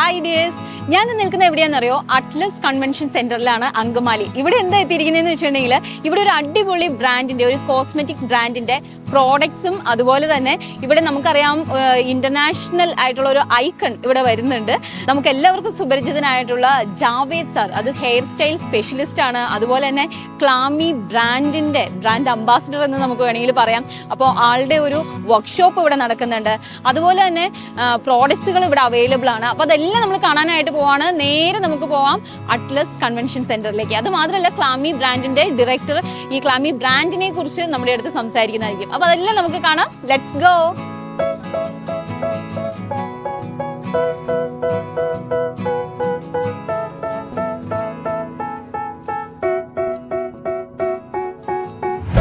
hi ഞാൻ നിൽക്കുന്ന എവിടെയാണെന്നറിയോ? അറ്റ്ലസ് കൺവെൻഷൻ സെന്ററിലാണ് അങ്കമാലി. ഇവിടെ എന്താ എത്തിയിരിക്കുന്നതെന്ന് വെച്ചിട്ടുണ്ടെങ്കിൽ ഇവിടെ ഒരു അടിപൊളി ബ്രാൻഡിന്റെ ഒരു കോസ്മെറ്റിക് ബ്രാൻഡിന്റെ പ്രോഡക്ട്സും അതുപോലെ തന്നെ ഇവിടെ നമുക്കറിയാം ഇന്റർനാഷണൽ ആയിട്ടുള്ള ഒരു ഐക്കൺ ഇവിടെ വരുന്നുണ്ട്. നമുക്ക് എല്ലാവർക്കും സുപരിചിതനായിട്ടുള്ള ജാവേദ് സാർ. അത് ഹെയർ സ്റ്റൈൽ സ്പെഷ്യലിസ്റ്റ് ആണ്. അതുപോലെ തന്നെ ക്ലാമി ബ്രാൻഡിന്റെ ബ്രാൻഡ് അംബാസിഡർ എന്ന് നമുക്ക് വേണമെങ്കിൽ പറയാം. അപ്പോൾ ആളുടെ ഒരു വർക്ക്ഷോപ്പ് ഇവിടെ നടക്കുന്നുണ്ട്. അതുപോലെ തന്നെ പ്രോഡക്ട്സുകൾ ഇവിടെ അവൈലബിൾ ആണ്. അപ്പോൾ അതെല്ലാം നമ്മൾ കാണാനായിട്ട് പോവാണ് നേരെ നമുക്ക് പോവാം അറ്റ്ലസ് കൺവെൻഷൻ സെന്ററിലേക്ക് അത് മാത്രമല്ല ക്ലാമി ബ്രാൻഡിന്റെ ഡയറക്ടർ ഈ ക്ലാമി ബ്രാൻഡിനെ കുറിച്ച് നമ്മുടെ അടുത്ത് സംസാരിക്കുന്നതായിരിക്കും അപ്പൊ അതെല്ലാം നമുക്ക് കാണാം let's go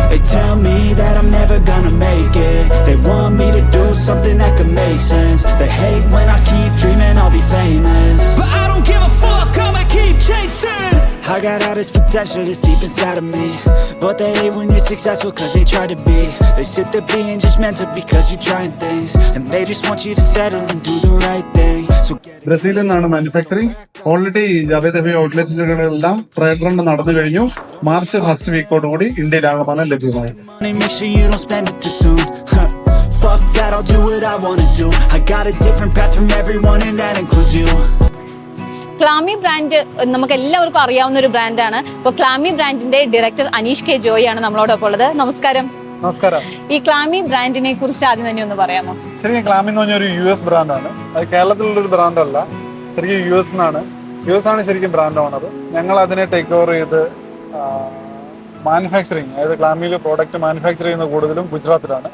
They tell me that I'm never gonna make it They want me to do something that could make sense They hate when I keep dreaming I'll be famous I got all this potential that's deep inside of me But they hate when you're successful cause they try to be They sit there being judgmental because you're trying things And they just want you to settle and do the right thing ബ്രസീലിൽ നിന്നാണ് manufacturing already Javed Habib ഔട്ട്ലെറ്റുകളെല്ലാം trial run നടന്നു കഴിഞ്ഞു March first വീക്കോടുകൂടി ലഭ്യമായി it too soon. Fuck that, I'll do what I wanna do. I got a different path from everyone, and that includes you. Clamy brand നമുക്ക് എല്ലാവർക്കും അറിയാവുന്ന ഒരു ബ്രാൻഡാണ്. ഇപ്പൊ ക്ലാമി ബ്രാൻഡിന്റെ ഡയറക്ടർ അനീഷ് കെ ജോയി ആണ് നമ്മളോടൊപ്പം ഉള്ളത്. നമസ്കാരം. നമസ്കാരം. ഈ ക്ലാമി ബ്രാൻഡിനെ കുറിച്ച് ആദ്യം തന്നെ ഒന്ന് പറയാമോ? ശരിക്കും ക്ലാമി എന്ന് പറഞ്ഞ ഒരു യു എസ് ബ്രാൻഡാണ്. അത് കേരളത്തിലുള്ള ഒരു ബ്രാൻഡല്ല. ശരിക്കും യു എസ് എന്നാണ് യു എസ് ആണ് ശരിക്കും ബ്രാൻഡ് ഓണർ. ഞങ്ങൾ അതിനെ ടേക്ക് ഓവർ ചെയ്ത് മാനുഫാക്ചറിങ് അതായത് ക്ലാമിയിൽ പ്രോഡക്റ്റ് മാനുഫാക്ചർ ചെയ്യുന്ന കൂടുതലും ഗുജറാത്തിലാണ്.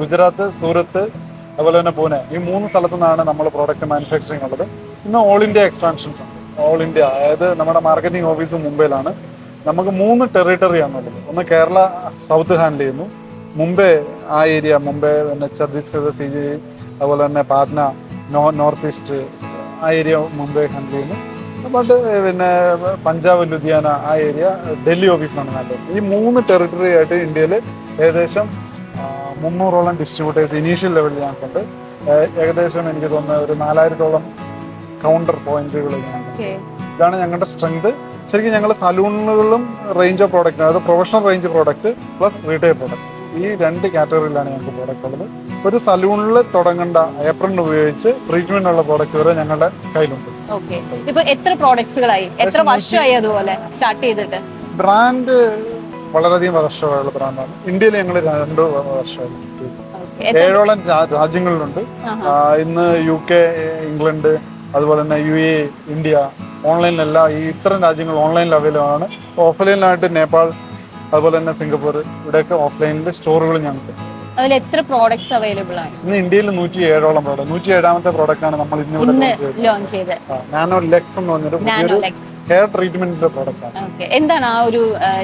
ഗുജറാത്ത് സൂറത്ത് അതുപോലെ തന്നെ പൂനെ. ഈ മൂന്ന് സ്ഥലത്തു നിന്നാണ് നമ്മൾ പ്രോഡക്റ്റ് മാനുഫാക്ചറിങ് ഉള്ളത്. ഇന്ന് ഓൾ ഇന്ത്യ എക്സ്പാൻഷൻസ് ആണ്. ഓൾ ഇന്ത്യ അതായത് നമ്മുടെ മാർക്കറ്റിംഗ് ഓഫീസ് മുംബൈയിലാണ്. നമുക്ക് മൂന്ന് ടെറിട്ടറി ആണുള്ളത് ഒന്ന് കേരള സൗത്ത് ഹാൻഡിൽ ചെയ്യുന്നു. മുംബൈ ആ ഏരിയ മുംബൈ പിന്നെ ഛത്തീസ്ഗഡ് സി ജി അതുപോലെ തന്നെ പാറ്റ്ന നോ നോർത്ത് ഈസ്റ്റ് ആ ഏരിയ മുംബൈ ഹാൻഡിൽ ചെയ്യുന്നു. ബട്ട് പിന്നെ പഞ്ചാബ് ലുധിയാന ആ ഏരിയ ഡൽഹി ഓഫീസിലാണ് നല്ലത്. ഈ മൂന്ന് ടെറിട്ടറി ആയിട്ട് ഇന്ത്യയിൽ ഏകദേശം മുന്നൂറോളം ഡിസ്ട്രിബ്യൂട്ടേഴ്സ് ഇനീഷ്യൽ ലെവലിൽ ഞങ്ങൾക്കുണ്ട് ഏകദേശം എനിക്ക് തോന്നുന്നത് ഒരു നാലായിരത്തോളം കൗണ്ടർ പോയിന്റുകൾ ഇതാണ് ഞങ്ങളുടെ സ്ട്രെങ്ത് ശരിക്കും ഞങ്ങൾ സലൂണുകളിലും റേഞ്ച് ഓഫ് പ്രോഡക്റ്റ് അതായത് professional range product plus retail product ഈ രണ്ട് കാറ്റഗറിയിലാണ് ഞങ്ങൾക്ക് പ്രോഡക്റ്റ് ഉള്ളത്. ഒരു സലൂണിൽ തുടങ്ങേണ്ട ഏപ്രിൽ ഉപയോഗിച്ച് ട്രീറ്റ്മെന്റ് ഉള്ള പ്രോഡക്റ്റ് വരെ ഞങ്ങളുടെ കയ്യിലുണ്ട്. ഇപ്പൊ എത്ര പ്രോഡക്ട്സുകളായി എത്ര വർഷമായി അതുപോലെ സ്റ്റാർട്ട് ചെയ്തിട്ട്? ബ്രാൻഡ് വളരെയധികം വർഷമായുള്ള ബ്രാൻഡാണ് ഇന്ത്യയിൽ ഞങ്ങൾ രണ്ട് വർഷമായി. ഏഴോളം രാജ്യങ്ങളിലുണ്ട്. ഇന്ന് യു കെ ഇംഗ്ലണ്ട് അതുപോലെ തന്നെ യു എ ഇന്ത്യ ഓൺലൈനിലെല്ലാം ഈ ഇത്തരം രാജ്യങ്ങൾ ഓൺലൈനിൽ അവൈലബിൾ ആണ്. ഓഫ്ലൈനിലായിട്ട് നേപ്പാൾ അതുപോലെ തന്നെ സിംഗപ്പൂർ ഇവിടെയൊക്കെ ഓഫ്ലൈനിൽ സ്റ്റോറുകൾ ഞങ്ങൾക്ക് അതിൽ എത്ര പ്രോഡക്ട്സ് അവൈലബിൾ ആണ്? ഇന്ന് ഇന്ത്യയിൽ നൂറ്റി ഏഴോളം പ്രോഡക്റ്റ് നൂറ്റി ഏഴാമത്തെ പ്രോഡക്റ്റ് ആണ് നമ്മൾ ഇന്ന് ഇവിടെ ചെയ്തത്. നാനോ ലെക്സ് എന്ന് പറഞ്ഞൊരു ഹെയർ ട്രീറ്റ്മെന്റിന്റെ പ്രോഡക്റ്റ് ആണ്. എന്താണ് ആ ഒരു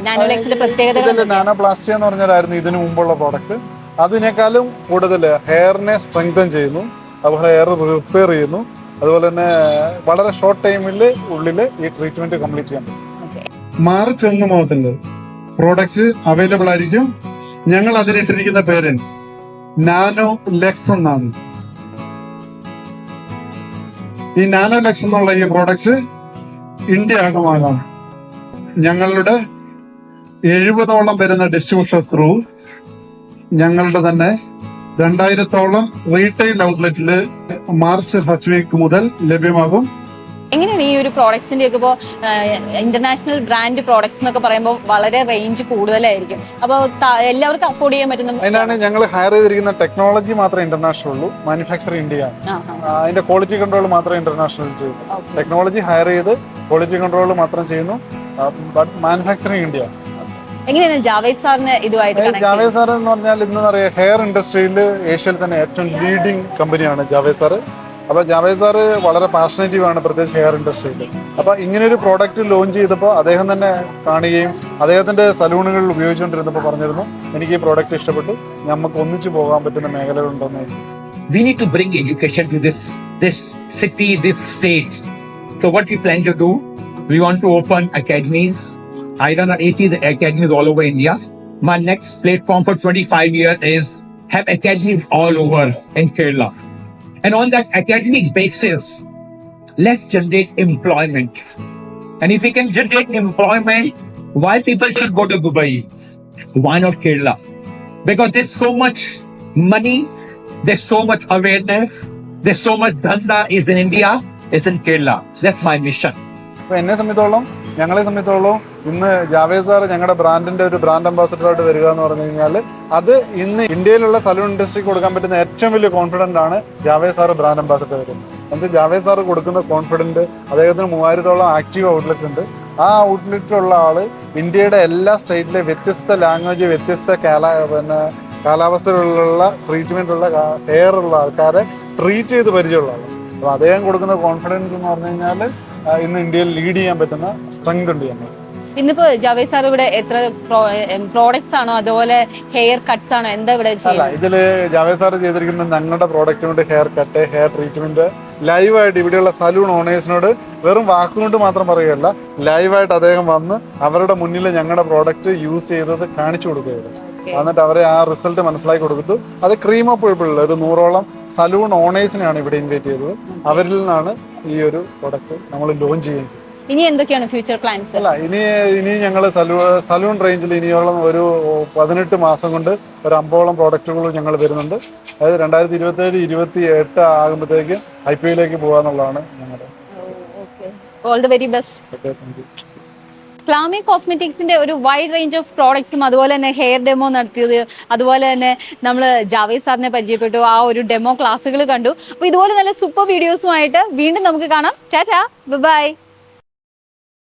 നാനോ ലെക്സിന്റെ പ്രത്യേകത നാനോ എന്ന് പറഞ്ഞാലായിരുന്നു ഇതിനു മുമ്പുള്ള പ്രോഡക്റ്റ് അതിനേക്കാളും കൂടുതൽ ഹെയറിനെ സ്ട്രെങ്തൻ ചെയ്യുന്നു. അതുപോലെ ഹെയർ റിപ്പയർ ചെയ്യുന്നു. അതുപോലെ തന്നെ വളരെ ഷോർട്ട് ടൈമിൽ ഉള്ളിൽ ഈ ട്രീറ്റ്മെന്റ് കംപ്ലീറ്റ് ചെയ്യാൻ പറ്റും. മാർച്ച് ഒന്ന് മുതൽ പ്രോഡക്റ്റ് അവൈലബിൾ ആയിരിക്കും. ഞങ്ങൾ അതിനിട്ടിരിക്കുന്ന പേര് നാനോ ലെക്സ് എന്നാണ്. ഈ നാനോ ലെക്സ് എന്നുള്ള ഈ പ്രോഡക്റ്റ് ഇന്ത്യ ആകമാകാം ഞങ്ങളുടെ എഴുപതോളം വരുന്ന ഡിസ്ട്രിബ്യൂഷൻ ത്രൂ ഞങ്ങളുടെ തന്നെ രണ്ടായിരത്തോളം റീറ്റെയിൽ ഔട്ട്ലെറ്റിൽ മാർച്ച് ഫസ്റ്റ് വീക്ക് മുതൽ ലഭ്യമാകും. എങ്ങനെയാണ് ഈ ഒരു പ്രോഡക്ട്സിന്റെ ഒക്കെ ഇപ്പോൾ ഇന്റർനാഷണൽ ബ്രാൻഡ് പ്രോഡക്ട്സ് എന്നൊക്കെ പറയുമ്പോൾ വളരെ റേഞ്ച് കൂടുതലായിരിക്കും. അപ്പോൾ എല്ലാവർക്കും അഫോർഡ് ചെയ്യാൻ പറ്റുന്ന അതിനാണ് ഞങ്ങൾ ഹയർ ചെയ്തിരിക്കുന്ന ടെക്നോളജി മാത്രമേ ഇന്റർനാഷണൽ ഉള്ളൂ. മാനുഫാക്ചർ ഇന്ത്യ അതിന്റെ ക്വാളിറ്റി കൺട്രോൾ മാത്രമേ ഇന്റർനാഷണൽ ചെയ്യുന്നു ടെക്നോളജി ഹയർ ചെയ്ത് ക്വാളിറ്റി കൺട്രോൾ മാത്രം ചെയ്യുന്നു. ബട്ട് മാനുഫാക്ചറിങ് ഇന്ത്യ എങ്ങനെയാണ് ജാവേദ് സാറിന് ഇതുമായിട്ട് ജാവേദ് സാർ എന്ന് പറഞ്ഞാൽ ഇന്ന് പറയാ ഹെയർ ഇൻഡസ്ട്രിയിൽ ഏഷ്യയിൽ തന്നെ ഏറ്റവും ലീഡിംഗ് കമ്പനിയാണ് ജാവേദ് സാർ അപ്പൊ ജാവേദ് സാറ് വളരെ പാഷനേറ്റീവ് ആണ് പ്രത്യേകിച്ച് ഹെയർ ഇൻഡസ്ട്രിയിൽ അപ്പൊ ഇങ്ങനെ ഒരു പ്രോഡക്റ്റ് ലോഞ്ച് ചെയ്തപ്പോൾ അദ്ദേഹം തന്നെ കാണുകയും അദ്ദേഹത്തിന്റെ സലൂണുകളിൽ ഉപയോഗിച്ചുകൊണ്ടിരുന്നപ്പോൾ പറഞ്ഞിരുന്നു എനിക്ക് ഈ പ്രോഡക്റ്റ് ഇഷ്ടപ്പെട്ടു നമുക്ക് ഒന്നിച്ചു പോകാൻ പറ്റുന്ന മേഖലകളുണ്ടെന്ന് we need to bring education to this this city, this state. So what we plan to do, we want to open academies. I run 80 academies all over India. My next platform for 25 years is have academies all over in Kerala. And on that academic basis, let's generate employment. And if we can generate employment, why people should go to Dubai? Why not Kerala? Because there's so much money, there's so much awareness, there's so much dhanda is in India, it's in Kerala. That's my mission. അപ്പൊ എന്നെ സംബന്ധിച്ചോളം ഞങ്ങളെ സംബന്ധിച്ചോളം ഇന്ന് Javed sir ഞങ്ങളുടെ ബ്രാൻഡിന്റെ ഒരു brand അംബാസിഡറായിട്ട് വരിക എന്ന് പറഞ്ഞു കഴിഞ്ഞാൽ അത് ഇന്ന് ഇന്ത്യയിലുള്ള സലൂൺ ഇൻഡസ്ട്രിക്ക് കൊടുക്കാൻ പറ്റുന്ന ഏറ്റവും വലിയ കോൺഫിഡന്റ് ആണ് ജാവേദ് സാർ ബ്രാൻഡ് അംബാസഡർ വരുന്നത്. എന്നുവെച്ചാൽ ജാവേദ് സാർ കൊടുക്കുന്ന കോൺഫിഡന്റ് അദ്ദേഹത്തിന് മൂവായിരത്തോളം ആക്റ്റീവ് ഔട്ട്ലെറ്റ് ഉണ്ട്. ആ ഔട്ട്ലെറ്റിലുള്ള ആൾ ഇന്ത്യയുടെ എല്ലാ സ്റ്റേറ്റിലെ വ്യത്യസ്ത ലാംഗ്വേജ് വ്യത്യസ്ത കാല പിന്നെ കാലാവസ്ഥയിലുള്ള ട്രീറ്റ്മെന്റ് ഉള്ള ഹെയർ ഉള്ള ആൾക്കാരെ ട്രീറ്റ് ചെയ്ത് പരിചയമുള്ള ആളാണ്. അപ്പോൾ അദ്ദേഹം കൊടുക്കുന്ന കോൺഫിഡൻസ് എന്ന് പറഞ്ഞു കഴിഞ്ഞാൽ ഇന്ന് ഇന്ത്യയിൽ ലീഡ് ചെയ്യാൻ പറ്റുന്ന സ്ട്രെങ്ത് ഉണ്ട് ഞങ്ങൾ ഇന്നിപ്പോ ജാവേദ് സാർ ഇവിടെ എത്ര പ്രോഡക്ട്സ് ആണോ? അതുപോലെ ഹെയർ കട്ട്സ് ആണോ? എന്താ ഇവിടെ അല്ല ഇതിൽ ജാവേദ് സാർ ചെയ്തിരിക്കുന്ന ഞങ്ങളുടെ പ്രോഡക്റ്റിനോട് ഹെയർ കട്ട് ഹെയർ ട്രീറ്റ്മെന്റ് ലൈവായിട്ട് ഇവിടെയുള്ള സലൂൺ ഓണേഴ്സിനോട് വെറും വാക്കുകൊണ്ട് മാത്രം പറയുകയല്ല ലൈവായിട്ട് അദ്ദേഹം വന്ന് അവരുടെ മുന്നിൽ ഞങ്ങളുടെ പ്രോഡക്റ്റ് യൂസ് ചെയ്തത് കാണിച്ചു കൊടുക്കുകയായിരുന്നു. എന്നിട്ട് അവരെ ആ റിസൾട്ട് മനസ്സിലാക്കി കൊടുത്തു അത് ക്രീം ഓഫ് പീപ്പിളിൽ ഒരു നൂറോളം സലൂൺ ഓണേഴ്സിനെയാണ് ഇവിടെ ഇൻവൈറ്റ് ചെയ്തത്. അവരിൽ നിന്നാണ് ഈ ഒരു പ്രൊഡക്റ്റ് നമ്മൾ ലോഞ്ച് ചെയ്യുന്നത്. ഇനി എന്തൊക്കെയാണ് ഫ്യൂച്ചർ പ്ലാൻസ് അല്ല ഇനി ഇനി ഞങ്ങൾ സലൂ സലൂൺ റേഞ്ചിൽ ഇനിയുള്ള ഒരു പതിനെട്ട് മാസം കൊണ്ട് ഒരു അമ്പോളം പ്രോഡക്റ്റുകൾ ഞങ്ങൾ വരുന്നുണ്ട്. അതായത് രണ്ടായിരത്തി ഇരുപത്തി ഏഴ് ഇരുപത്തി എട്ട് ആകുമ്പോഴത്തേക്ക് ഐ പി എല്ലിലേക്ക് പോകാന്നുള്ളതാണ് ഞങ്ങളുടെ all the very best Clamy കോസ്മെറ്റിക്സിന്റെ ഒരു വൈഡ് റേഞ്ച് ഓഫ് പ്രോഡക്ട്സും അതുപോലെ തന്നെ ഹെയർ ഡെമോ നടത്തിയത്. അതുപോലെ തന്നെ നമ്മൾ ജാവേദ് സാറിനെ പരിചയപ്പെട്ടു. ആ ഒരു ഡെമോ ക്ലാസ്സുകൾ കണ്ടു. അപ്പോൾ ഇതുപോലെ നല്ല സൂപ്പർ വീഡിയോസുമായിട്ട് വീണ്ടും നമുക്ക് കാണാം. Tata bye